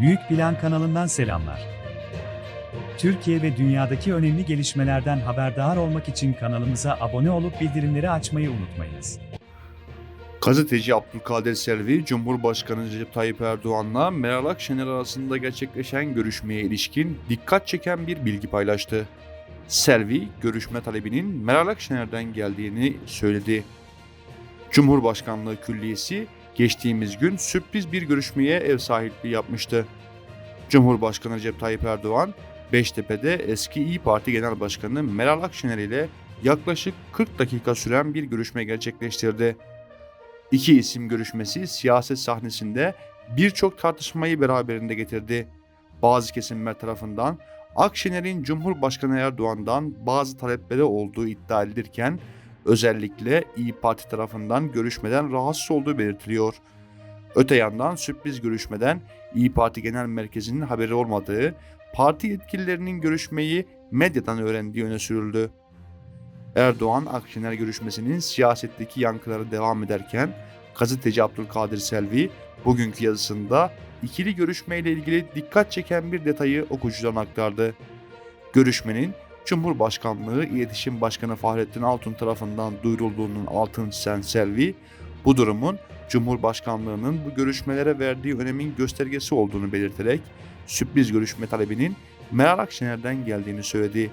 Büyük Plan kanalından selamlar. Türkiye ve dünyadaki önemli gelişmelerden haberdar olmak için kanalımıza abone olup bildirimleri açmayı unutmayınız. Gazeteci Abdülkadir Selvi, Cumhurbaşkanı Recep Tayyip Erdoğan'la Meral Akşener arasında gerçekleşen görüşmeye ilişkin dikkat çeken bir bilgi paylaştı. Selvi, görüşme talebinin Meral Akşener'den geldiğini söyledi. Cumhurbaşkanlığı Külliyesi geçtiğimiz gün sürpriz bir görüşmeye ev sahipliği yapmıştı. Cumhurbaşkanı Recep Tayyip Erdoğan, Beştepe'de eski İyi Parti Genel Başkanı Meral Akşener ile yaklaşık 40 dakika süren bir görüşme gerçekleştirdi. İki isim görüşmesi siyaset sahnesinde birçok tartışmayı beraberinde getirdi. Bazı kesimler tarafından Akşener'in Cumhurbaşkanı Erdoğan'dan bazı talepleri olduğu iddia edilirken özellikle İyi Parti tarafından görüşmeden rahatsız olduğu belirtiliyor. Öte yandan sürpriz görüşmeden İyi Parti Genel Merkezi'nin haberi olmadığı, parti yetkililerinin görüşmeyi medyadan öğrendiği öne sürüldü. Erdoğan Akşener görüşmesinin siyasetteki yankıları devam ederken gazeteci Abdülkadir Selvi bugünkü yazısında ikili görüşmeyle ilgili dikkat çeken bir detayı okuyucudan aktardı. Görüşmenin Cumhurbaşkanlığı İletişim Başkanı Fahrettin Altun tarafından duyurulduğunun altını çizen Selvi, bu durumun Cumhurbaşkanlığının bu görüşmelere verdiği önemin göstergesi olduğunu belirterek sürpriz görüşme talebinin Meral Akşener'den geldiğini söyledi.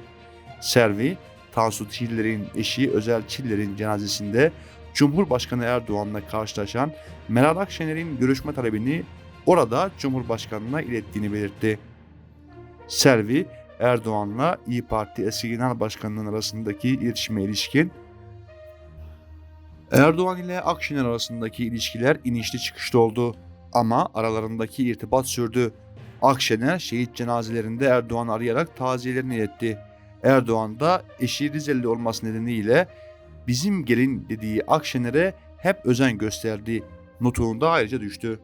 Selvi, Tansu Çiller'in eşi Özel Çiller'in cenazesinde Cumhurbaşkanı Erdoğan'la karşılaşan Meral Akşener'in görüşme talebini orada Cumhurbaşkanı'na ilettiğini belirtti. Selvi, Erdoğan'la İyi Parti eski genel başkanının arasındaki iletişime ilişkin Erdoğan ile Akşener arasındaki ilişkiler inişli çıkışlı oldu ama aralarındaki irtibat sürdü. Akşener şehit cenazelerinde Erdoğan'ı arayarak taziyelerini iletti. Erdoğan da eşi Rizeli olması nedeniyle bizim gelin dediği Akşener'e hep özen gösterdi. Notuğunda ayrıca düştü.